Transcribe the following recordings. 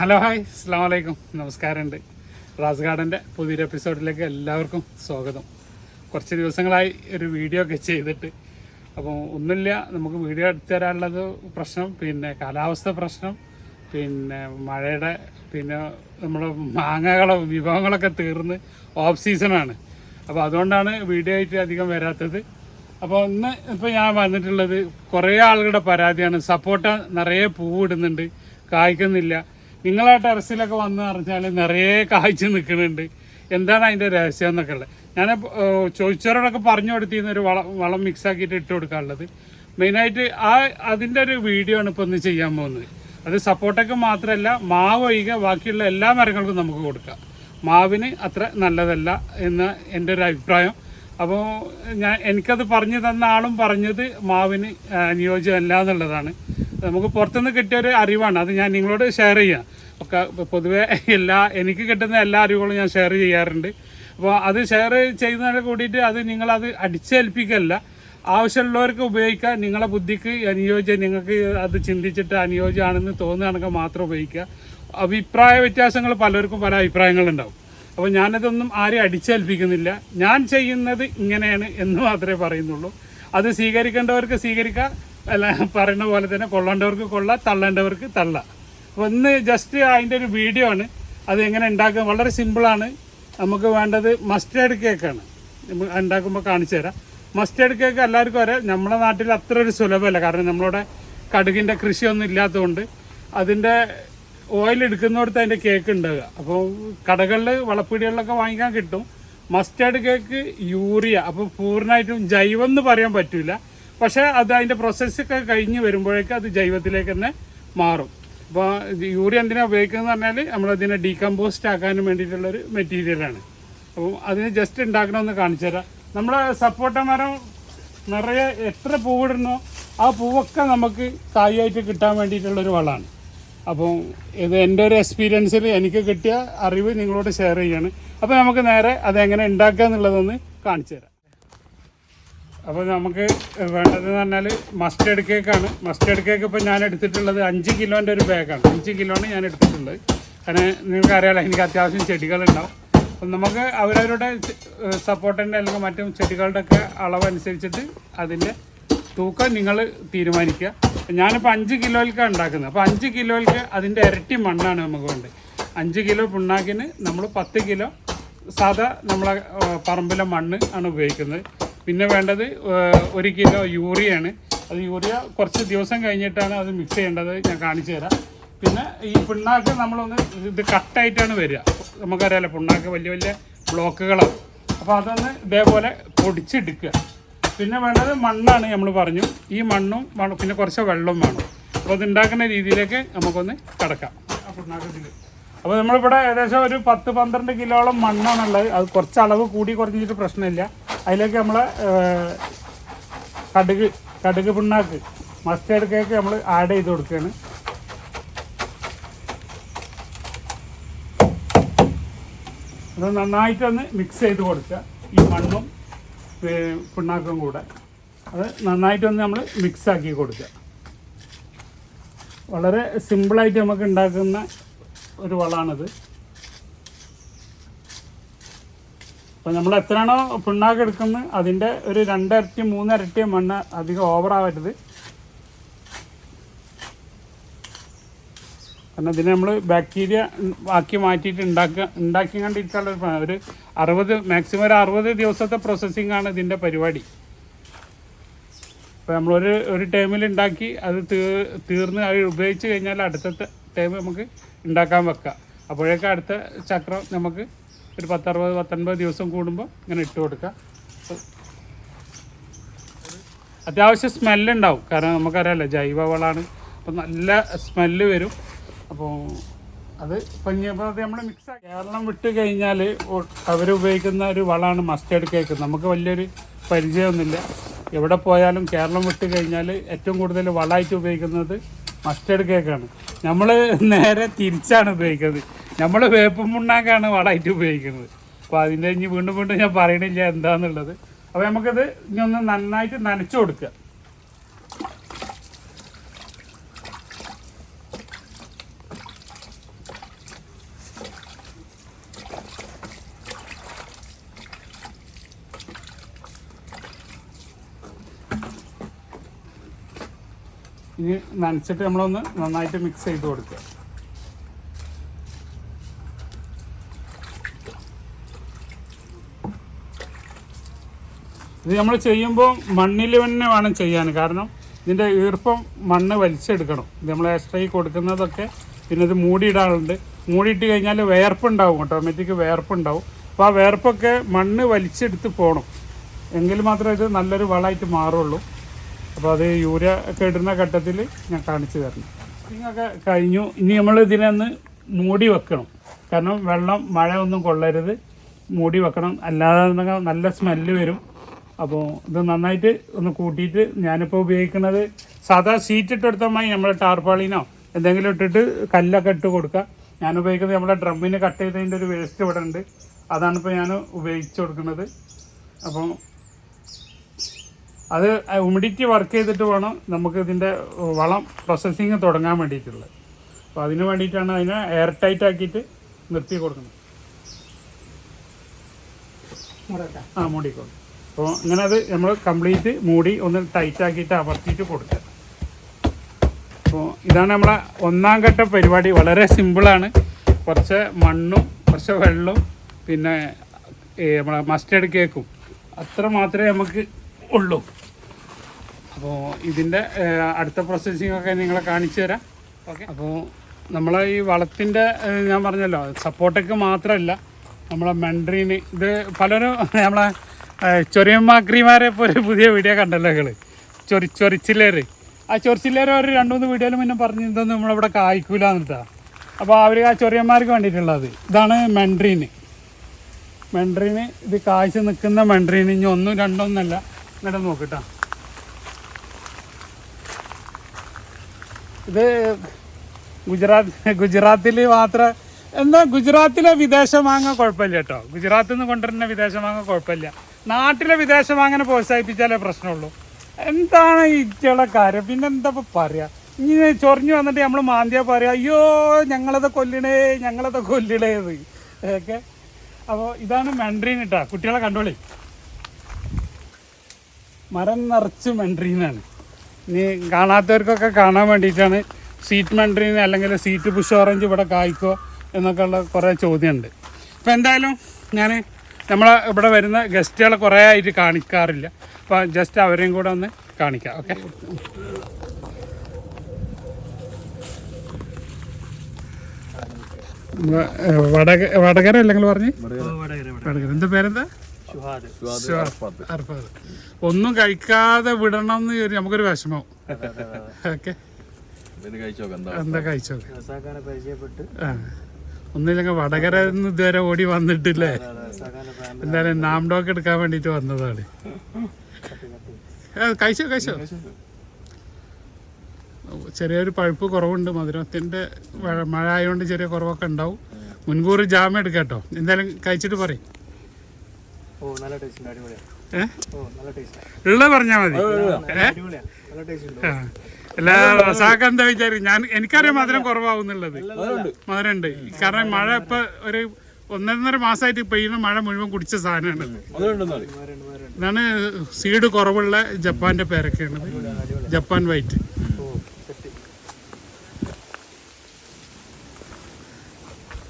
Hello hi അസ്സാം വലൈക്കും നമസ്കാരമുണ്ട്. റാസ് ഗാർഡന്റെ പുതിയൊരു എപ്പിസോഡിലേക്ക് എല്ലാവർക്കും സ്വാഗതം. കുറച്ച് ദിവസങ്ങളായി ഒരു വീഡിയോ ഒക്കെ ചെയ്തിട്ട്. അപ്പോൾ ഒന്നുമില്ല നമുക്ക് വീഡിയോ എടുത്തു തരാനുള്ളത് പ്രശ്നം പിന്നെ കാലാവസ്ഥ പ്രശ്നം പിന്നെ മഴയുടെ പിന്നെ നമ്മുടെ മാങ്ങകളെ വിഭവങ്ങളൊക്കെ തീർന്ന് ഓഫ് സീസണാണ് അപ്പോൾ അതുകൊണ്ടാണ് വീഡിയോ ആയിട്ട് അധികം വരാത്തത്. അപ്പോൾ ഇന്ന് ഇപ്പോൾ ഞാൻ വന്നിട്ടുള്ളത് കുറേ ആളുകളുടെ പരാതിയാണ്. സപ്പോർട്ട നിറയെ പൂവിടുന്നുണ്ട് കായ്ക്കുന്നില്ല. നിങ്ങളെ ടെറസിലൊക്കെ വന്ന് പറഞ്ഞാൽ നിറയെ കാഴ്ച നിൽക്കുന്നുണ്ട്. എന്താണ് അതിന്റെ രഹസ്യം എന്നൊക്കെ ഉള്ളത്. ഞാൻ ചോദിച്ചവരോടൊക്കെ പറഞ്ഞു കൊടുത്തിരുന്ന ഒരു വളം വളം മിക്സ് ആക്കിയിട്ട് ഇട്ട് കൊടുക്കാനുള്ളത്. മെയിനായിട്ട് ആ അതിന്റെ ഒരു വീഡിയോ ആണ് ഇപ്പോൾ ഒന്ന് ചെയ്യാൻ പോകുന്നത്. അത് സപ്പോർട്ടൊക്കെ മാത്രമല്ല മാവ് ഒഴികെ ബാക്കിയുള്ള എല്ലാ മരങ്ങൾക്കും നമുക്ക് കൊടുക്കാം. മാവിന് അത്ര നല്ലതല്ല എന്ന എന്റെ ഒരു അഭിപ്രായം. അപ്പോൾ ഞാൻ എനിക്കത് പറഞ്ഞു തന്ന ആളും പറഞ്ഞത് മാവിന് അനുയോജ്യമല്ല എന്നുള്ളതാണ്. നമുക്ക് പുറത്തുനിന്ന് കിട്ടിയ ഒരു അറിവാണ്. അത് ഞാൻ നിങ്ങളോട് ഷെയർ ചെയ്യാം. ഒക്കെ പൊതുവേ എല്ലാ എനിക്ക് കിട്ടുന്ന എല്ലാ അറിവുകളും ഞാൻ ഷെയർ ചെയ്യാറുണ്ട്. അപ്പോൾ അത് ഷെയർ ചെയ്യുന്നതിനെ കൂടിയിട്ട് അത് നിങ്ങളത് അടിച്ചേൽപ്പിക്കല്ല. ആവശ്യമുള്ളവർക്ക് ഉപയോഗിക്കുക നിങ്ങളെ ബുദ്ധിക്ക് അനുയോജ്യം നിങ്ങൾക്ക് അത് ചിന്തിച്ചിട്ട് അനുയോജ്യമാണെന്ന് തോന്നുകയാണെങ്കിൽ മാത്രം ഉപയോഗിക്കുക. അഭിപ്രായ വ്യത്യാസങ്ങൾ പലർക്കും പല അഭിപ്രായങ്ങളുണ്ടാവും. അപ്പോൾ ഞാനതൊന്നും ആരെയും അടിച്ചേൽപ്പിക്കുന്നില്ല. ഞാൻ ചെയ്യുന്നത് ഇങ്ങനെയാണ് എന്ന് മാത്രമേ പറയുന്നുള്ളൂ. അത് സ്വീകരിക്കേണ്ടവർക്ക് സ്വീകരിക്കാം. അല്ല പറയുന്ന പോലെ തന്നെ കൊള്ളേണ്ടവർക്ക് കൊള്ള തള്ളേണ്ടവർക്ക് തള്ള. അപ്പോൾ ജസ്റ്റ് അതിന്റെ ഒരു വീഡിയോ ആണ്. അത് എങ്ങനെ ഉണ്ടാക്കുക? വളരെ സിമ്പിളാണ് നമുക്ക് വേണ്ടത് മസ്റ്റേർഡ് കേക്കാണ് ഉണ്ടാക്കുമ്പോൾ കാണിച്ചു തരാം. മസ്റ്റേർഡ് കേക്ക് എല്ലാവർക്കും അറിയാം. നമ്മുടെ നാട്ടിൽ അത്ര ഒരു സുലഭമല്ല. കാരണം നമ്മളുടെ കടുകിന്റെ കൃഷിയൊന്നും ഇല്ലാത്തതുകൊണ്ട് അതിന്റെ ഓയിൽ എടുക്കുന്നിടത്ത് അതിന്റെ കേക്ക് ഉണ്ടാകുക അപ്പോൾ കടകളിൽ വളപ്പീടികളിലൊക്കെ വാങ്ങിക്കാൻ കിട്ടും. മസ്റ്റേർഡ് കേക്ക് യൂറിയ അപ്പോൾ പൂർണമായിട്ടും ജൈവം എന്ന് പറയാൻ പറ്റില്ല പക്ഷേ അത് അതിന്റെ പ്രോസസ്സൊക്കെ കഴിഞ്ഞ് വരുമ്പോഴേക്കും അത് ജൈവത്തിലേക്ക് തന്നെ മാറും. അപ്പോൾ യൂറിയ എന്തിനാ ഉപയോഗിക്കുന്നത് പറഞ്ഞാൽ നമ്മളതിനെ ഡീകമ്പോസ്റ്റ് ആക്കാനും വേണ്ടിയിട്ടുള്ളൊരു മെറ്റീരിയലാണ് അപ്പോൾ അതിന് ജസ്റ്റ് ഉണ്ടാക്കണമെന്ന് കാണിച്ചു തരാം. നമ്മളെ സപ്പോട്ട മരം നിറയെ എത്ര പൂവിടുന്നോ ആ പൂവൊക്കെ നമുക്ക് കായായിട്ട് കിട്ടാൻ വേണ്ടിയിട്ടുള്ളൊരു വളമാണ്. അപ്പോൾ ഇത് എന്റെ ഒരു എക്സ്പീരിയൻസിൽ എനിക്ക് കിട്ടിയ അറിവ് നിങ്ങളോട് ഷെയർ ചെയ്യാണ്. അപ്പോൾ നമുക്ക് നേരെ അതെങ്ങനെ ഉണ്ടാക്കുക എന്നുള്ളതൊന്ന് കാണിച്ചു തരാം. അപ്പോൾ നമുക്ക് വേണ്ടതെന്ന് പറഞ്ഞാൽ മസ്റ്റേഡ് കേക്കാണ് മസ്റ്റേഡ് കേക്ക് ഇപ്പോൾ ഞാൻ എടുത്തിട്ടുള്ളത് അഞ്ച് കിലോന്റെ ഒരു ബാഗാണ് അഞ്ച് കിലോയാണ് ഞാൻ എടുത്തിട്ടുള്ളത്. കാരണം നിങ്ങൾക്ക് അറിയാലോ എനിക്ക് അത്യാവശ്യം ചെടികളുണ്ടാവും. അപ്പം നമുക്ക് അവരവരുടെ സപ്പോർട്ടിന്റെ അല്ലെങ്കിൽ മറ്റും ചെടികളുടെയൊക്കെ അളവനുസരിച്ചിട്ട് അതിന്റെ തൂക്കം നിങ്ങൾ തീരുമാനിക്കുക. ഞാനിപ്പോൾ അഞ്ച് കിലോയിലേക്കാണ് ഉണ്ടാക്കുന്നത്. അപ്പോൾ അഞ്ച് കിലോയിലേക്ക് അതിന്റെ ഇരട്ടി മണ്ണാണ് നമുക്ക് വേണ്ടത്. അഞ്ച് കിലോ പുണ്ണാക്കിന് നമ്മൾ പത്ത് കിലോ സാധാ നമ്മളെ പറമ്പിലെ മണ്ണ് ആണ് ഉപയോഗിക്കുന്നത്. പിന്നെ വേണ്ടത് ഒരു കിലോ യൂറിയാണ്. അത് യൂറിയ കുറച്ച് ദിവസം കഴിഞ്ഞിട്ടാണ് അത് മിക്സ് ചെയ്യേണ്ടത്. ഞാൻ കാണിച്ചു തരാം. പിന്നെ ഈ പിണ്ണാക്ക് നമ്മളൊന്ന് ഇത് കട്ടായിട്ടാണ് വരിക. നമുക്കറിയാലോ പിണ്ണാക്ക് വലിയ വലിയ ബ്ലോക്കുകളാണ്. അപ്പോൾ അതൊന്ന് ഇതേപോലെ പൊടിച്ചെടുക്കുക. പിന്നെ വേണ്ടത് മണ്ണാണ് നമ്മൾ പറഞ്ഞു. ഈ മണ്ണും പിന്നെ കുറച്ച് വെള്ളവും വേണം. അപ്പോൾ അത് ഉണ്ടാക്കുന്ന രീതിയിലേക്ക് നമുക്കൊന്ന് കിടക്കാം. അപ്പോൾ നമ്മളിവിടെ ഏകദേശം ഒരു പത്ത് പന്ത്രണ്ട് കിലോളം മണ്ണാണുള്ളത്. അത് കുറച്ച് അളവ് കൂടി കുറഞ്ഞിട്ട് പ്രശ്നമില്ല. അതിലേക്ക് നമ്മൾ കടുക് കടുക് പിണ്ണാക്ക് മസ്റ്റേർഡ് കേക്ക് നമ്മൾ ആഡ് ചെയ്ത് കൊടുക്കുകയാണ്. അത് നന്നായിട്ടൊന്ന് മിക്സ് ചെയ്ത് കൊടുക്കുക. ഈ മണ്ണും പിണ്ണാക്കും കൂടെ. അത് നന്നായിട്ടൊന്ന് നമ്മൾ മിക്സാക്കി കൊടുക്കുക. വളരെ സിമ്പിളായിട്ട് നമുക്ക് ഉണ്ടാക്കുന്ന ഒരു വളമാണിത്. അപ്പോൾ നമ്മൾ എത്രയാണോ പിണ്ണാക്ക് എടുക്കുന്നത് അതിന്റെ ഒരു രണ്ടരട്ടി മൂന്നരട്ടി മണ്ണ് അധികം ഓവറാവരുത് കാരണം ഇതിന് നമ്മൾ ബാക്ടീരിയ ആക്കി മാറ്റിയിട്ട് ഉണ്ടാക്കുക ഉണ്ടാക്കി കണ്ടിരിക്കാനുള്ള ഒരു അറുപത് മാക്സിമം ഒരു അറുപത് ദിവസത്തെ പ്രോസസ്സിംഗ് ആണ് ഇതിന്റെ പരിപാടി. അപ്പോൾ നമ്മളൊരു ഒരു ടൈമിൽ ഉണ്ടാക്കി അത് തീർന്ന് അത് ഉപയോഗിച്ച് കഴിഞ്ഞാൽ അടുത്ത ടൈം നമുക്ക് ഉണ്ടാക്കാൻ വെക്കാം. അപ്പോഴേക്കും അടുത്ത ചക്രം നമുക്ക് ഒരു പത്തറുപത് പത്തൊൻപത് ദിവസം കൂടുമ്പോൾ ഇങ്ങനെ ഇട്ട് കൊടുക്കാം. അത്യാവശ്യം സ്മെല്ലുണ്ടാവും കാരണം നമുക്കറിയാമല്ലോ ജൈവവളമാണ് അപ്പം നല്ല സ്മെല്ല് വരും. അപ്പോൾ അത് പഞ്ഞപ്പോൾ നമ്മൾ മിക്സ് കേരളം വിട്ട് കഴിഞ്ഞാൽ അവരുപയോഗിക്കുന്ന ഒരു വളമാണ് മസ്റ്റേർഡ് കേക്ക് നമുക്ക് വലിയൊരു പരിചയമൊന്നുമില്ല. എവിടെ പോയാലും കേരളം വിട്ട് കഴിഞ്ഞാൽ ഏറ്റവും കൂടുതൽ വളമായിട്ട് ഉപയോഗിക്കുന്നത് മസ്റ്റേർഡ് കേക്കാണ് നമ്മൾ നേരെ തിരിച്ചാണ് ഉപയോഗിക്കുന്നത്. നമ്മൾ വേപ്പും മുണ്ണാക്കാണ് വളമായിട്ട് ഉപയോഗിക്കുന്നത്. അപ്പോൾ അതിന്റെ ഇനി വീണ്ടും വീണ്ടും ഞാൻ പറയണില്ല എന്താണെന്നുള്ളത് അപ്പോൾ നമുക്കത് ഇനി ഒന്ന് നന്നായിട്ട് നനച്ചു കൊടുക്കുക ഇനി നനച്ചിട്ട് നമ്മളൊന്ന് നന്നായിട്ട് മിക്സ് ചെയ്ത് കൊടുക്കുക. ഇത് നമ്മൾ ചെയ്യുമ്പോൾ മണ്ണിൽ തന്നെ വേണം ചെയ്യാൻ. കാരണം ഇതിന്റെ ഈർപ്പം മണ്ണ് വലിച്ചെടുക്കണം. ഇത് നമ്മൾ എക്സ്ട്രൈ കൊടുക്കുന്നതൊക്കെ പിന്നെ ഇത് മൂടിയിടാറുണ്ട്. മൂടിയിട്ട് കഴിഞ്ഞാൽ വേർപ്പുണ്ടാവും ഓട്ടോമാറ്റിക് വേർപ്പുണ്ടാവും. അപ്പോൾ ആ വേർപ്പൊക്കെ മണ്ണ് വലിച്ചെടുത്ത് പോകണം എങ്കിൽ മാത്രമേ ഇത് നല്ലൊരു വളമായിട്ട് മാറുള്ളൂ. അപ്പോൾ അത് യൂരിയ ഒക്കെ ഇടുന്ന ഘട്ടത്തിൽ ഞാൻ കാണിച്ചു തരണം. ഒക്കെ കഴിഞ്ഞു. ഇനി നമ്മൾ ഇതിനൊന്ന് മൂടി വെക്കണം. കാരണം വെള്ളം മഴ ഒന്നും കൊള്ളരുത്. മൂടി വെക്കണം. അല്ലാതെ നല്ല സ്മെല്ല് വരും. അപ്പോൾ ഇത് നന്നായിട്ട് ഒന്ന് കൂട്ടിയിട്ട് ഞാനിപ്പോൾ ഉപയോഗിക്കുന്നത് സാധാ സീറ്റ് ഇട്ടെടുത്തമായി നമ്മൾ ടാർപ്പാളിനോ എന്തെങ്കിലും ഇട്ടിട്ട് കല്ലൊക്കെ ഇട്ട് കൊടുക്കുക ഞാൻ ഉപയോഗിക്കുന്നത് നമ്മുടെ ഡ്രമ്മിന് കട്ട് ചെയ്തതിന്റെ ഒരു വേസ്റ്റ് ഇവിടെ ഉണ്ട്. അതാണിപ്പോൾ ഞാൻ ഉപയോഗിച്ച് കൊടുക്കുന്നത്. അപ്പോൾ അത് ഹ്യൂമിഡിറ്റി വർക്ക് ചെയ്തിട്ട് വേണം നമുക്ക് ഇതിന്റെ വളം പ്രോസസ്സിങ് തുടങ്ങാൻ വേണ്ടിയിട്ടുള്ളത്. അപ്പോൾ അതിന് വേണ്ടിയിട്ടാണ് അതിനെ എയർ ടൈറ്റ് ആക്കിയിട്ട് നിർത്തി കൊടുക്കുന്നത്. ആ മൂടിക്കോളും. അപ്പോൾ അങ്ങനെ അത് നമ്മൾ കംപ്ലീറ്റ് മൂടി ഒന്ന് ടൈറ്റ് ആക്കിയിട്ട് അമർത്തിയിട്ട് കൊടുക്കുക. അപ്പോൾ ഇതാണ് നമ്മളെ ഒന്നാം ഘട്ട പരിപാടി. വളരെ സിമ്പിളാണ് കുറച്ച് മണ്ണും കുറച്ച് വെള്ളവും പിന്നെ നമ്മളെ മസ്റ്റേഡ് കേക്കും അത്ര മാത്രമേ നമുക്ക് ഉള്ളൂ. അപ്പോൾ ഇതിന്റെ അടുത്ത പ്രോസസ്സിംഗ് ഒക്കെ നിങ്ങളെ കാണിച്ചു തരാം. ഓക്കെ. അപ്പോൾ നമ്മൾ ഈ വളത്തിന്റെ ഞാൻ പറഞ്ഞല്ലോ സപ്പോർട്ടൊക്കെ മാത്രമല്ല നമ്മളെ മെൻഡ്രീന് ഇത് പലരും നമ്മളെ ചൊരിയമ്മാക്രിമാരെ പോലെ പുതിയ വീഡിയോ കണ്ടല്ലോ നിങ്ങൾ ചൊറി ചൊറിച്ചില്ലേർ ആ ചൊറിച്ചില്ലേർ ഒരു രണ്ട് മൂന്ന് വീഡിയോയിൽ മുന്നേ പറഞ്ഞു ഇതൊന്നും നമ്മളിവിടെ കായ്ക്കൂല എന്നിട്ടാ അപ്പോൾ അവർ ആ ചൊറിയന്മാർക്ക് വേണ്ടിയിട്ടുള്ളത് ഇതാണ് മെൻഡ്രീന്. മെൻഡ്രീന് ഇത് കായ്ച്ച് നിൽക്കുന്ന മെൻഡ്രീന് ഇനി ഒന്നും രണ്ടൊന്നല്ല ഇങ്ങോട്ട് നോക്കിട്ടാ ഇത് ഗുജറാത്ത് ഗുജറാത്തിൽ മാത്രം എന്താ ഗുജറാത്തിലെ വിദേശ മാങ്ങ കുഴപ്പമില്ല കേട്ടോ ഗുജറാത്തിൽ നിന്ന് കൊണ്ടുവരുന്ന വിദേശ മാങ്ങ കുഴപ്പമില്ല. നാട്ടിലെ വിദേശ മാങ്ങനെ പ്രോത്സാഹിപ്പിച്ചാലേ പ്രശ്നമുള്ളൂ. എന്താണ് ഇറ്റയുടെ കാര്യം? പിന്നെ എന്താ ഇപ്പം പറയാ? ഇനി ചൊറിഞ്ഞു വന്നിട്ട് നമ്മൾ മാന്തിയാ പറയാ അയ്യോ ഞങ്ങളത് കൊല്ലണേ ഞങ്ങളത് കൊല്ലണേ ഓക്കെ. അപ്പോൾ ഇതാണ് മെൻഡ്രീൻ കേട്ടോ കുട്ടികളെ കണ്ടോളി. മരം നിറച്ച് മെൻഡ്രീനാണ് ഇനി കാണാത്തവർക്കൊക്കെ കാണാൻ വേണ്ടിയിട്ടാണ് സീറ്റ് മെൻഡ്രീൻ അല്ലെങ്കിൽ സീറ്റ് പുഷ് ഓറഞ്ച് ഇവിടെ കായ്ക്കോ എന്നൊക്കെ ഉള്ള കുറേ ചോദ്യമുണ്ട്. അപ്പോൾ എന്തായാലും ഞാൻ നമ്മളെ ഇവിടെ വരുന്ന ഗസ്റ്റുകളെ കുറേ ആയിട്ട് കാണിക്കാറില്ല. അപ്പോൾ ജസ്റ്റ് അവരെയും കൂടെ ഒന്ന് കാണിക്കാം. ഓക്കെ വടക വടകര അല്ലെങ്കിൽ പറഞ്ഞ്? വടകര. എന്താ പേരെന്താ? അർഫാദ് ഒന്നും കഴിക്കാതെ വിടണം എന്ന് കയറി നമുക്കൊരു വിഷമം. ഓക്കെ. എന്താ കഴിച്ചോക്കെ? പരിചയപ്പെട്ട്. ഒന്നില്ലെങ്കിൽ വടകര ഇതുവരെ ഓടി വന്നിട്ടില്ലേ? എന്തായാലും നാം ഡോക്ക് എടുക്കാൻ വേണ്ടിട്ട് വന്നതാണ്. കഴിച്ചോ കഴിച്ചോ? ചെറിയൊരു പഴുപ്പ് കുറവുണ്ട്. മധുരത്തിന്റെ മഴ- മഴ ആയതുകൊണ്ട് ചെറിയ കുറവൊക്കെ ഉണ്ടാവും. മുൻകൂർ ജാമ്യം എടുക്കാം കേട്ടോ. എന്തായാലും കഴിച്ചിട്ട് പറയും. പറഞ്ഞാ മതി. എന്താ വിചാരിക്കും ഞാൻ എനിക്കറിയാം മധുരം കുറവാകുന്നുള്ളത് മധുരം ഉണ്ട് കാരണം മഴ ഇപ്പൊ ഒരു ഒന്നൊന്നര മാസമായിട്ട് പെയ്യുന്ന മഴ മുഴുവൻ കുടിച്ച സാധനമാണ്. ഇതാണ് സീഡ് കുറവുള്ള ജപ്പാന്റെ പേരൊക്കെയാണത്. Japan white.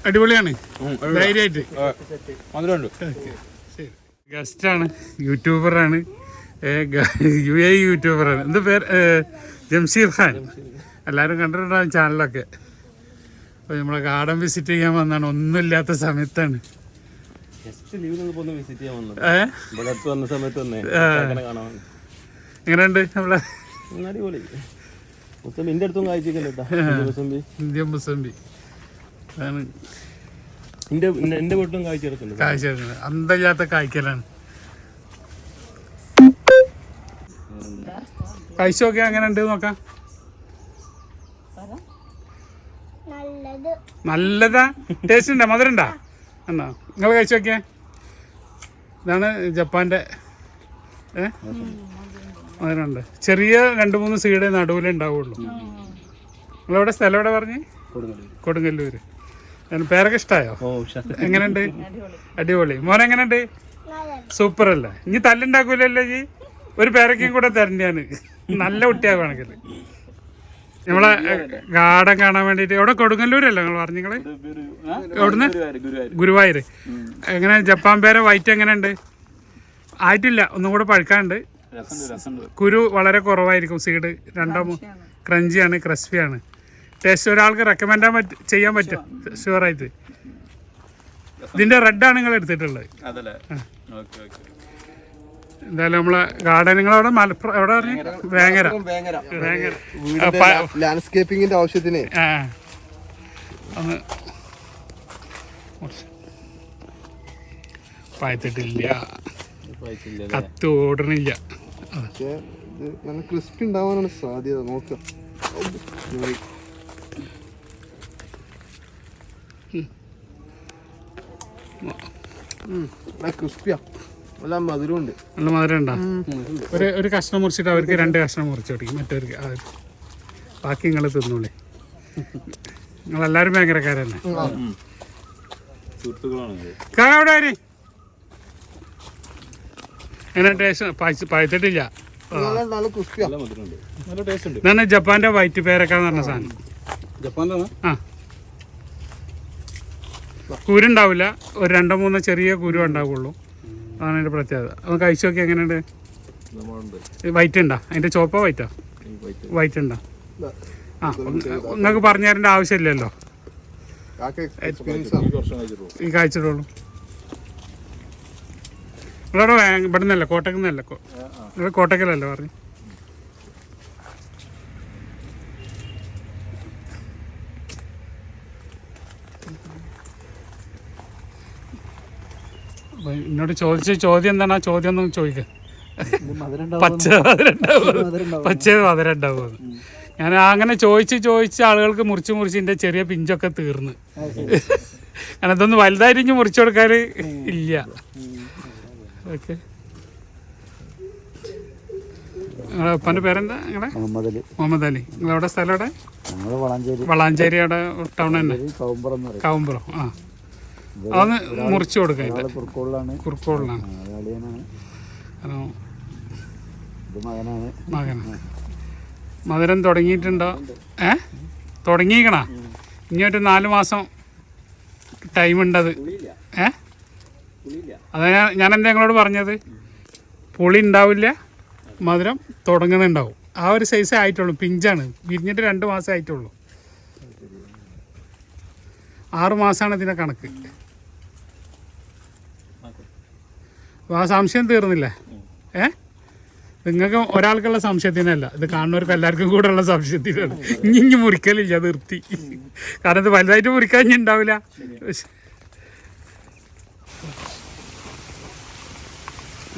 അടിപൊളിയാണ്. ധൈര്യമായിട്ട്. ശരി ഗസ്റ്റാണ് യൂട്യൂബറാണ്. U A യൂട്യൂബറാണ്. എന്താ പേര്? ജംഷീർ ഖാൻ. എല്ലാവരും കണ്ടിട്ടുണ്ടാവും ചാനലൊക്കെ? അപ്പോൾ നമ്മളെ ഗാർഡൻ വിസിറ്റ് ചെയ്യാൻ വന്നാണ്. ഒന്നുമില്ലാത്ത സമയത്താണ്. എങ്ങനെയുണ്ട് നമ്മളെ? ഇന്ത്യൻ മുസംബി അതാണ്. എന്റെ എന്റെ വീട്ടിലും കാഴ്ച എടുക്കുന്നുണ്ട് കാഴ്ച അന്തല്ലാത്ത കായ്ക്കലാണ് കഴിച്ചൊക്കെ അങ്ങനെ ഉണ്ട് നോക്കാം. നല്ലതാ. ടേസ്റ്റ് ഉണ്ടോ? മധുരം ഉണ്ടാ? എന്നാ നിങ്ങൾ കഴിച്ചു നോക്കിയേ ഇതാണ് ജപ്പാന്റെ ഏ? മധുരമുണ്ട് ചെറിയ രണ്ട് മൂന്ന് സീഡ് നടുവിലേ ഉണ്ടാവുള്ളൂ നിങ്ങളെവിടെ സ്ഥലം എവിടെ പറഞ്ഞ്? കൊടുങ്ങല്ലൂര്. പേരൊക്കെ ഇഷ്ടമായോ. എങ്ങനെയുണ്ട്? അടിപൊളി. മോൻ എങ്ങനെയുണ്ട്? സൂപ്പർ അല്ലേ ഇനി തല്ലുണ്ടാക്കൂലല്ലോ ജി ഒരു പേരക്കും കൂടെ തരണ്ടാണ് നല്ല കുട്ടിയാകുവാണെങ്കിൽ നമ്മളെ ഗാർഡൻ കാണാൻ വേണ്ടിട്ട് എവിടെ? കൊടുങ്ങല്ലൂരല്ലോ നിങ്ങൾ പറഞ്ഞു നിങ്ങൾ എവിടുന്ന്? ഗുരുവായൂര് എങ്ങനെ ജപ്പാൻ പേര വൈറ്റ് എങ്ങനെയുണ്ട്? ആയിട്ടില്ല ഒന്നും കൂടെ പഴുക്കാണ്ട് കുരു വളരെ കുറവായിരിക്കും സീഡ്. രണ്ടോ മൂ- ക്രഞ്ചിയാണ് ക്രിസ്പിയാണ്. ടേസ്റ്റ് ഒരാൾക്ക് റെക്കമെൻഡ് ചെയ്യാൻ പറ്റും. ഷുവറായിട്ട് ഇതിന്റെ റെഡാണ് നിങ്ങൾ എടുത്തിട്ടുള്ളത്. അതല്ലേ? ഓക്കെ ഓക്കെ എന്തായാലും നമ്മളെ ഗാർഡൻ അവിടെ മലപ്പുറം എവിടെ പറഞ്ഞു? വേങ്ങര. വേങ്ങര. വേങ്ങര. ലാൻഡ്സ്കേപ്പിങ്ങിന്റെ ആവശ്യത്തിന്. ഒന്ന് പായത്തിട്ടില്ല. കത്ത് ഓടണില്ല. പക്ഷേ ഇത് നല്ല ക്രിസ്പി ഉണ്ടാവാനാണ് സാധ്യത. നോക്കാം. ക്രിസ്പിയാ. നല്ല മധുരമുണ്ട് നല്ല മധുരം ഉണ്ടോ? ഒരു ഒരു കഷ്ണം മുറിച്ചിട്ട് അവർക്ക് രണ്ട് കഷ്ണം മുറിച്ച് കൊടുക്കും. മറ്റവർക്ക് ബാക്കി നിങ്ങൾ തിന്നോളി നിങ്ങളെല്ലാരും ഭയങ്കരക്കാരന്നെ അവിടെ ആര്? എങ്ങനെ ടേസ്റ്റ് പായത്തിട്ടില്ല നല്ല നല്ല ക്രിസ്പിയാ. നല്ല മധുരമുണ്ട് നല്ല ടേസ്റ്റ് ഉണ്ട്. ഇതാണ് ജപ്പാന്റെ വൈറ്റ് പേരൊക്കെ എന്ന് പറഞ്ഞ സാധനം. ജപ്പാനിലാണ് ആ. കുരുണ്ടാവില്ല. ഒരു രണ്ടോ മൂന്നോ ചെറിയ കുരു ഉണ്ടാവുള്ളൂ. അതാണ് അതിന്റെ പ്രത്യേകത. അത് കഴിച്ചു നോക്കി എങ്ങനെയുണ്ട്? വൈറ്റ് ഉണ്ടോ? അതിന്റെ ചോപ്പ വൈറ്റാ വൈറ്റ് ഉണ്ടോ? ആ നിങ്ങൾക്ക് പറഞ്ഞു തരേണ്ട ആവശ്യമില്ലല്ലോ. ഈ വർഷം ഇവിടെ ഇവിടെ നിന്നല്ല കോട്ടയ്ക്ക് നിന്നല്ല? ഇവിടെ പറഞ്ഞു അപ്പൊ എന്നോട് ചോദിച്ച ചോദ്യം എന്താണ്? ആ ചോദ്യം ഒന്നും ചോദിക്കുക പച്ച മധുരം ഉണ്ടാവുമോ? പച്ച മധുരം ഉണ്ടാവുമോ ഞാൻ അങ്ങനെ ചോദിച്ച് ചോദിച്ച് ആളുകൾക്ക് മുറിച്ച് മുറിച്ച് എന്റെ ചെറിയ പിഞ്ചൊക്കെ തീർന്ന്. കാരണം ഇതൊന്ന് വലുതായിരിക്കും മുറിച്ചു കൊടുക്കാൻ ഇല്ല. ഓക്കെ. നിങ്ങളെ ഉപ്പന്റെ പേരെന്താ നിങ്ങളെ? മുഹമ്മദ് മുഹമ്മദ് അലി. നിങ്ങളെവിടെ സ്ഥലം എവിടെ? വളാഞ്ചേരി. വളാഞ്ചേരി അവിടെ ടൗൺ തന്നെ. കൗമ്പുറം. ആ. അതൊന്ന് മുറിച്ചു കൊടുക്കാം കുറുക്കോളിലാണ്. കുറുക്കോളിലാണ്. മകനാണ്. മധുരം തുടങ്ങിയിട്ടുണ്ടോ? ഏ? തുടങ്ങിയിക്കണാ? ഇനിയൊരു ഒരു നാല് മാസം ടൈം ഉണ്ടത് ഏ? അതാ ഞാൻ ഞാൻ എന്താ നിങ്ങളോട് പറഞ്ഞത്? പുളി ഉണ്ടാവില്ല മധുരം തുടങ്ങുന്നുണ്ടാവും. ആ ഒരു സൈസേ ആയിട്ടുള്ളൂ പിഞ്ചാണ്. വിരിഞ്ഞിട്ട് രണ്ട് മാസം ആയിട്ടുള്ളൂ. ആറ് മാസമാണ് ഇതിന്റെ കണക്ക് അപ്പോൾ ആ സംശയം തീർന്നില്ലേ? ഏ? നിങ്ങൾക്ക് ഒരാൾക്കുള്ള സംശയത്തിനല്ല. ഇത് കാണുന്നവർക്ക് എല്ലാവർക്കും കൂടെ ഉള്ള സംശയത്തിനാണ്. ഇനി ഇനി മുറിക്കലില്ല നിർത്തി. കാരണം ഇത് വലുതായിട്ട് മുറിക്കാൻ ഇനി ഉണ്ടാവില്ല.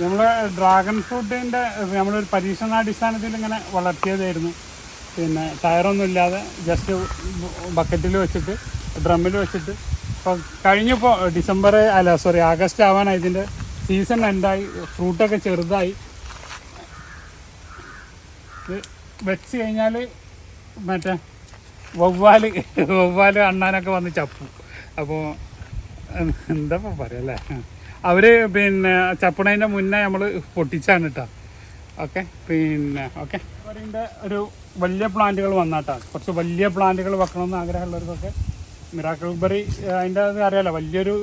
നമ്മളെ ഡ്രാഗൺ ഫ്രൂട്ടിന്റെ നമ്മളൊരു പരീക്ഷണാടിസ്ഥാനത്തിൽ ഇങ്ങനെ വളർത്തിയതായിരുന്നു. പിന്നെ ടയറൊന്നും ഇല്ലാതെ ജസ്റ്റ് ബക്കറ്റിൽ വെച്ചിട്ട് ഡ്രമ്മിൽ വെച്ചിട്ട്. ഇപ്പോൾ കഴിഞ്ഞപ്പോൾ ഡിസംബർ അല്ല സോറി ആഗസ്റ്റ് ആവാനാണ് ഇതിന്റെ സീസൺ എൻഡായി ഫ്രൂട്ടൊക്കെ ചെറുതായി. വെച്ച് കഴിഞ്ഞാൽ മറ്റേ വവ്വാൽ വവ്വാൽ അണ്ണാനൊക്കെ വന്ന് ചപ്പും. അപ്പോൾ എന്താ പറയുക പറയല്ലേ അവർ പിന്നെ ചപ്പണതിന്റെ മുന്നേ നമ്മൾ പൊട്ടിച്ചാണ് കേട്ടോ ഓക്കെ പിന്നെ ഓക്കെ. അവരുടെ ഒരു വലിയ പ്ലാന്റുകൾ വന്നാട്ടാ. കുറച്ച് വലിയ പ്ലാന്റുകൾ വെക്കണമെന്ന് ആഗ്രഹമുള്ളവർക്കൊക്കെ മിറാക്കിൾ ബെറി അതിന്റെ അത് അറിയാലോ വലിയൊരു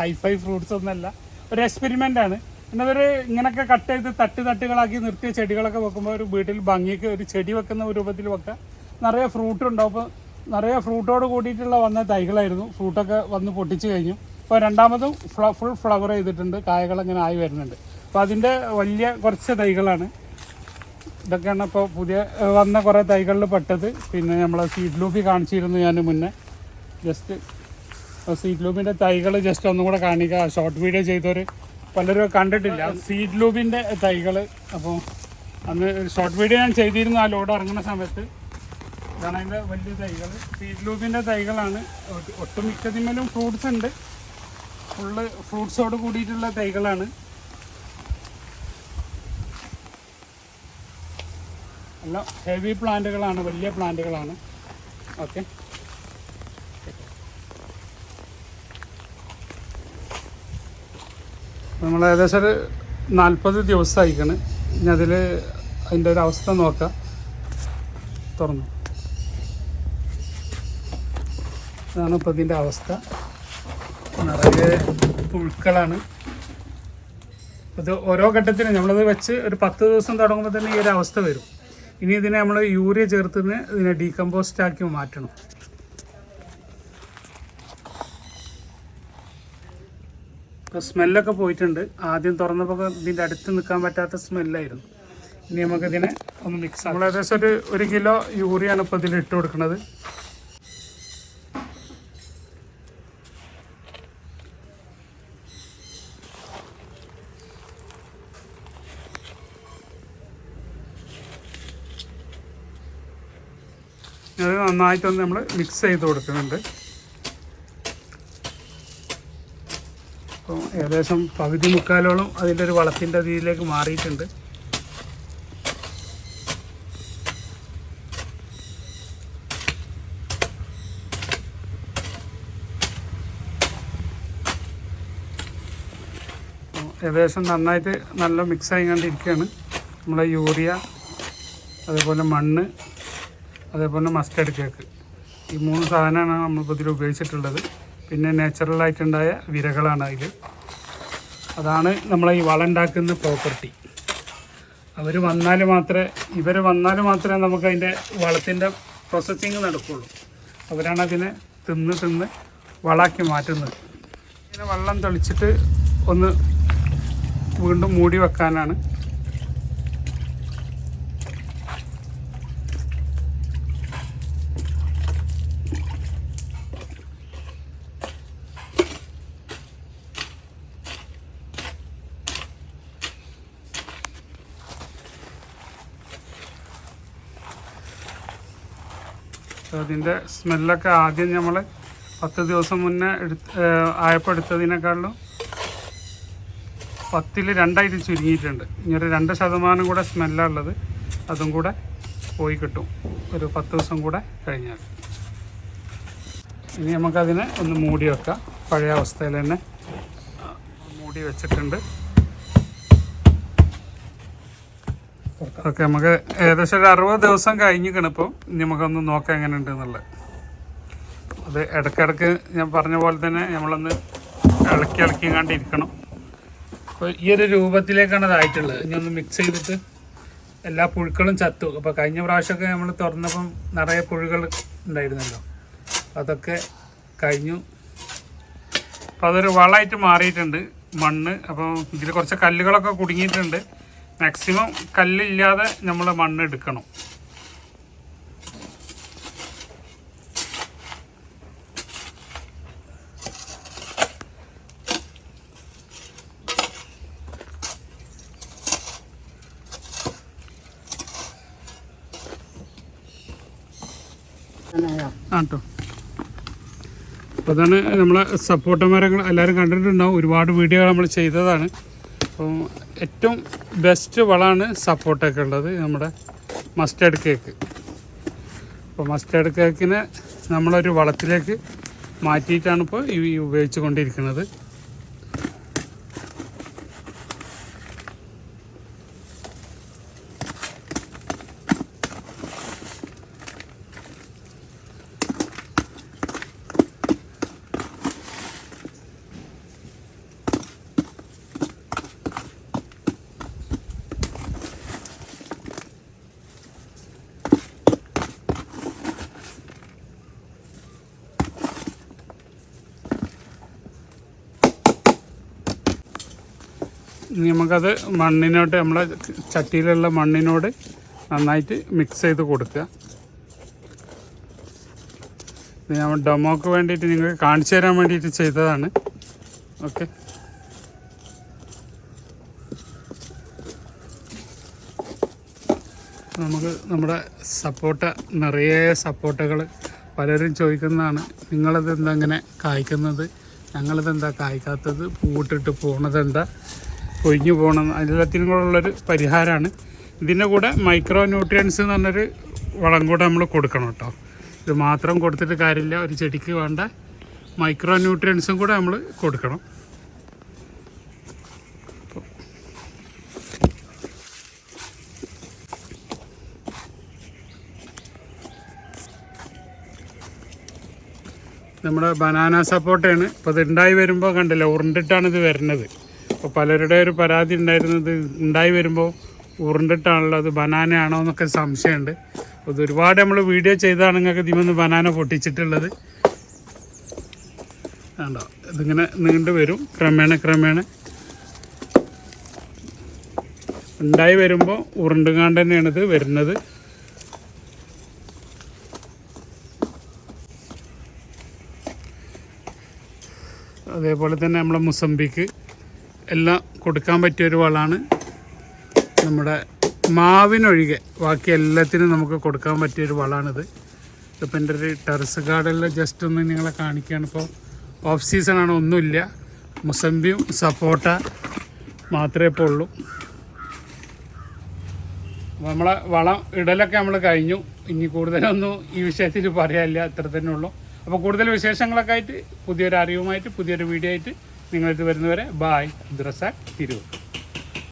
ഹൈഫൈ ഫ്രൂട്ട്സ് ഒന്നല്ല ഒരു എക്സ്പെരിമെന്റ് ആണ്. പിന്നെ അതൊരു ഇങ്ങനെയൊക്കെ കട്ട് ചെയ്ത് തട്ട് തട്ടുകളാക്കി നിർത്തിയ ചെടികളൊക്കെ വെക്കുമ്പോൾ ഒരു വീട്ടിൽ ഭംഗിക്ക് ഒരു ചെടി വെക്കുന്ന രൂപത്തിൽ വെക്കുക നിറയെ ഫ്രൂട്ട് ഉണ്ടാവും അപ്പോൾ നിറയെ ഫ്രൂട്ടോട് കൂടിയിട്ടുള്ള വന്ന തൈകളായിരുന്നു. ഫ്രൂട്ടൊക്കെ വന്ന് പൊട്ടിച്ച് കഴിഞ്ഞു. അപ്പോൾ രണ്ടാമതും ഫുൾ ഫ്ലവർ ചെയ്തിട്ടുണ്ട്. കായകൾ ഇങ്ങനെ ആയി വരുന്നുണ്ട്. അപ്പോൾ അതിന്റെ വലിയ കുറച്ച് തൈകളാണ്. ഇതൊക്കെയാണ് ഇപ്പോൾ പുതിയ വന്ന കുറേ തൈകളിൽ പെട്ടത്. പിന്നെ നമ്മളെ സീഡ് ലൂപ്പി കാണിച്ചിരുന്നു ഞാൻ മുന്നേ. ജസ്റ്റ് സീഡ് ലൂപ്പിന്റെ തൈകൾ ജസ്റ്റ് ഒന്നും കൂടെ കാണിക്കുക ഷോർട്ട് വീഡിയോ ചെയ്തവർ പലരും കണ്ടിട്ടില്ല. സീഡ് ലൂബിന്റെ തൈകൾ അപ്പോൾ അന്ന് ഷോർട്ട് വീഡിയോ ഞാൻ ചെയ്തിരുന്നു. ആ ലോഡ് ഇറങ്ങുന്ന സമയത്ത്. ഇതാണ് അതിന്റെ വലിയ തൈകൾ സീഡ് ലൂബിന്റെ തൈകളാണ്. ഒട്ട്- ഒട്ടുമിക്കതിന്മേലും ഫ്രൂട്ട്സ് ഉണ്ട്. ഫുള്ള് ഫ്രൂട്ട്സോട് കൂടിയിട്ടുള്ള തൈകളാണ്. എല്ലാം ഹെവി പ്ലാന്റുകളാണ് വലിയ പ്ലാന്റുകളാണ് ഓക്കെ നമ്മൾ ഏകദേശം ഒരു നാൽപ്പത് ദിവസം ഇനി അതിൽ അതിന്റെ ഒരു അവസ്ഥ നോക്കാം. തുറന്നു. അതാണ് ഇപ്പം ഇതിന്റെ അവസ്ഥ. നിറയെ പുഴുക്കളാണ്. ഇത് ഓരോ ഘട്ടത്തിനും നമ്മളത് വെച്ച് ഒരു പത്ത് ദിവസം തുടങ്ങുമ്പോൾ തന്നെ ഈ ഒരു അവസ്ഥ വരും. ഇനി ഇതിനെ നമ്മൾ യൂറിയ ചേർത്തുനിന്ന് ഇതിനെ ഡീകമ്പോസ്റ്റ് ആക്കി മാറ്റണം. ഇപ്പോൾ സ്മെല്ലൊക്കെ പോയിട്ടുണ്ട്. ആദ്യം തുറന്നപ്പോൾ ഇതിന്റെ അടുത്ത് നിൽക്കാൻ പറ്റാത്ത സ്മെല്ലായിരുന്നു. ഇനി നമുക്കിതിനെ ഒന്ന് മിക്സ് നമ്മൾ ഏകദേശം ഒരു ഒരു കിലോ യൂറിയാണ് ഇപ്പോൾ ഇതിൽ ഇട്ട് കൊടുക്കുന്നത്. അത് നന്നായിട്ടൊന്ന് നമ്മൾ മിക്സ് ചെയ്ത് കൊടുക്കുന്നുണ്ട്. അപ്പോൾ ഏകദേശം പകുതി മുക്കാലോളം അതിന്റെ ഒരു വളത്തിന്റെ രീതിയിലേക്ക് മാറിയിട്ടുണ്ട്. ഏകദേശം നന്നായിട്ട് നല്ല മിക്സ് ആയിക്കൊണ്ടിരിക്കുകയാണ് നമ്മളെ യൂറിയ അതേപോലെ മണ്ണ് അതേപോലെ മസ്റ്റേഡ് കേക്ക് ഈ മൂന്ന് സാധനമാണ് നമ്മളിപ്പോൾ ഇതിൽ ഉപയോഗിച്ചിട്ടുള്ളത്. പിന്നെ നാച്ചുറലായിട്ടുണ്ടായ വിരകളാണ് അതിൽ അതാണ് നമ്മളെ ഈ വളം ഉണ്ടാക്കുന്ന പ്രോപ്പർട്ടി. അവർ വന്നാൽ മാത്രമേ ഇവർ വന്നാൽ മാത്രമേ നമുക്ക് അതിന്റെ വളത്തിന്റെ പ്രോസസ്സിങ് നടക്കുകയുള്ളൂ അവരാണ് അതിനെ തിന്ന് തിന്ന് വളാക്കി മാറ്റുന്നത്. ഇങ്ങനെ വെള്ളം തെളിച്ചിട്ട് ഒന്ന് വീണ്ടും മൂടി വെക്കാനാണ് അതിന്റെ സ്മെല്ലൊക്കെ ആദ്യം നമ്മൾ പത്ത് ദിവസം മുന്നേ എടുത്ത് ആയപ്പോൾ എടുത്തതിനേക്കാളും പത്തിൽ രണ്ടായിട്ട് ചുരുങ്ങിയിട്ടുണ്ട്. ഇനി ഒരു രണ്ട് ശതമാനം കൂടെ സ്മെല്ലുള്ളത് അതും കൂടെ പോയി കിട്ടും. ഒരു പത്ത് ദിവസം കൂടെ കഴിഞ്ഞാൽ. ഇനി നമുക്കതിനെ ഒന്ന് മൂടി വെക്കാം. പഴയ അവസ്ഥയിൽ തന്നെ മൂടി വെച്ചിട്ടുണ്ട്. ഓക്കെ നമുക്ക് ഏകദേശം ഒരു അറുപത് ദിവസം കഴിഞ്ഞിക്കണിപ്പോൾ ഇനി നമുക്കൊന്ന് നോക്കാം എങ്ങനെ ഉണ്ട് എന്നുള്ളത് അത് ഇടയ്ക്കിടയ്ക്ക് ഞാൻ പറഞ്ഞ പോലെ തന്നെ നമ്മളൊന്ന് ഇളക്കി ഇളക്കി കണ്ടിരിക്കണം അപ്പോൾ ഈ ഒരു രൂപത്തിലേക്കാണ് ഇതായിട്ടുള്ളത് ഇനി ഒന്ന് മിക്സ് ചെയ്തിട്ട് എല്ലാ പുഴുക്കളും ചത്തു. അപ്പോൾ കഴിഞ്ഞ പ്രാവശ്യമൊക്കെ നമ്മൾ തുറന്നപ്പം നിറയെ പുഴുകൾ ഉണ്ടായിരുന്നല്ലോ. അതൊക്കെ കഴിഞ്ഞു. അപ്പോൾ അതൊരു വളമായിട്ട് മാറിയിട്ടുണ്ട്. മണ്ണ് അപ്പം ഇതിൽ കുറച്ച് കല്ലുകളൊക്കെ കുടുങ്ങിയിട്ടുണ്ട്. മാക്സിമം കല്ലില്ലാതെ നമ്മൾ മണ്ണ് എടുക്കണം. അപ്പോൾ അതാണ് നമ്മളെ സപ്പോർട്ട മരങ്ങൾ എല്ലാവരും കണ്ടിട്ടുണ്ടാവും. ഒരുപാട് വീഡിയോകൾ നമ്മൾ ചെയ്തതാണ്. അപ്പോൾ ഏറ്റവും ബെസ്റ്റ് വളമാണ് സപ്പോർട്ടൊക്കെ ഉള്ളത് നമ്മുടെ മസ്റ്റേഡ് കേക്ക് അപ്പോൾ മസ്റ്റേഡ് കേക്കിനെ നമ്മളൊരു വളത്തിലേക്ക് മാറ്റിയിട്ടാണ് ഇപ്പോൾ ഈ ഉപയോഗിച്ചു കൊണ്ടിരിക്കുന്നത് ഇനി നമുക്കത് മണ്ണിനോട്ട് നമ്മളെ ചട്ടിയിലുള്ള മണ്ണിനോട് നന്നായിട്ട് മിക്സ് ചെയ്ത് കൊടുക്കുക. ഇത് ഞാൻ ഡെമോക്ക് വേണ്ടിയിട്ട് നിങ്ങൾക്ക് കാണിച്ചു തരാൻ വേണ്ടിയിട്ട് ചെയ്തതാണ്. ഓക്കെ. നമുക്ക് നമ്മുടെ സപ്പോട്ട നിറയെ സപ്പോട്ടകൾ പലരും ചോദിക്കുന്നതാണ് നിങ്ങളത് എന്താ ഇങ്ങനെ കായ്ക്കുന്നത്? ഞങ്ങളിതെന്താ കായ്ക്കാത്തത്? പൂവിട്ടിട്ട് പോണത് കൊഴിഞ്ഞു പോകണം. എല്ലാത്തിനും കൂടെ ഉള്ളൊരു പരിഹാരമാണ് ഇതിന്റെ കൂടെ മൈക്രോ ന്യൂട്രിയൻസ് എന്ന് പറഞ്ഞൊരു വളം കൂടെ നമ്മൾ കൊടുക്കണം കേട്ടോ. ഇത് മാത്രം കൊടുത്തിട്ട് കാര്യമില്ല. ഒരു ചെടിക്ക് വേണ്ട മൈക്രോ ന്യൂട്രിയൻസും കൂടെ നമ്മൾ കൊടുക്കണം. നമ്മുടെ ബനാന സപ്പോർട്ടാണ് ഇപ്പോൾ ഇത് ഉണ്ടായി വരുമ്പോൾ കണ്ടില്ല ഉരുണ്ടിട്ടാണ് ഇത് വരുന്നത്. അപ്പോൾ പലരുടെ ഒരു പരാതി ഉണ്ടായിരുന്നത് ഉണ്ടായി വരുമ്പോൾ ഉരുണ്ടിട്ടാണല്ലോ അത് ബനാന ആണോ എന്നൊക്കെ സംശയമുണ്ട്. ഇത് ഒരുപാട് നമ്മൾ വീഡിയോ ചെയ്താണ് നിങ്ങൾക്ക് ഇതിമൊന്ന് ബനാന പൊട്ടിച്ചിട്ടുള്ളത്. വേണ്ട ഇതിങ്ങനെ നീണ്ടു വരും ക്രമേണ ക്രമേണ. ഉണ്ടായി വരുമ്പോൾ ഉരുണ്ടുകാണ്ട് തന്നെയാണ് ഇത് വരുന്നത്. അതേപോലെ തന്നെ നമ്മളെ മുസംബിക്ക്. എല്ലാം കൊടുക്കാൻ പറ്റിയൊരു വളമാണ്. നമ്മുടെ മാവിനൊഴികെ ബാക്കി എല്ലാത്തിനും നമുക്ക് കൊടുക്കാൻ പറ്റിയൊരു വളമാണിത് ഇതിപ്പോൾ എന്റെ ഒരു ടെറസ് ഗാർഡനിൽ ജസ്റ്റ് ഒന്ന് നിങ്ങളെ കാണിക്കുകയാണ് ഇപ്പോൾ ഓഫ് സീസണാണ് ഒന്നുമില്ല. മുസമ്പിയും സപ്പോട്ട മാത്രമേ ഇപ്പോൾ ഉള്ളൂ. നമ്മളെ വളം ഇടലൊക്കെ നമ്മൾ കഴിഞ്ഞു. ഇനി കൂടുതലൊന്നും ഈ വിഷയത്തിൽ പറയാനില്ല. അത്ര തന്നെ ഉള്ളൂ. അപ്പോൾ കൂടുതൽ വിശേഷങ്ങളൊക്കെ ആയിട്ട് പുതിയൊരു അറിവുമായിട്ട് പുതിയൊരു വീഡിയോ ആയിട്ട് നിങ്ങളിത് വരുന്നവരെ ബായ് അബ്ദുറസാഖ് തിരൂർ.